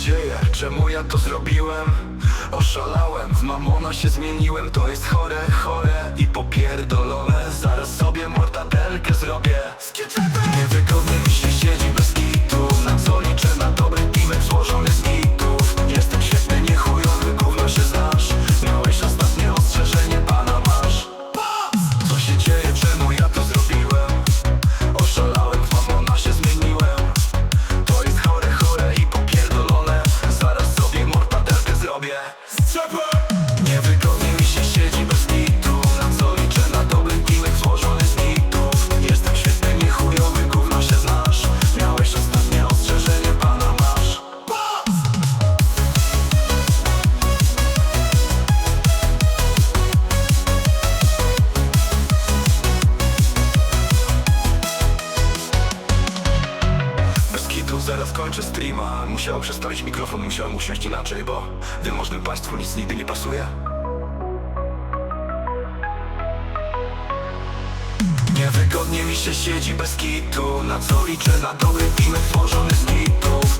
dzieje? Czemu ja to zrobiłem? Oszalałem, w mamona się zmieniłem To jest chore, chore i popierdolone Zaraz sobie mortatelkę zrobię Skiczeta! Zaraz kończę streama. Musiałem przestawić mikrofon, musiałem usiąść inaczej Bo wymożnym państwu nic nigdy nie pasuje. Niewygodnie mi się siedzi bez kitu. Na co liczę? Na dobry pimek tworzony z mitów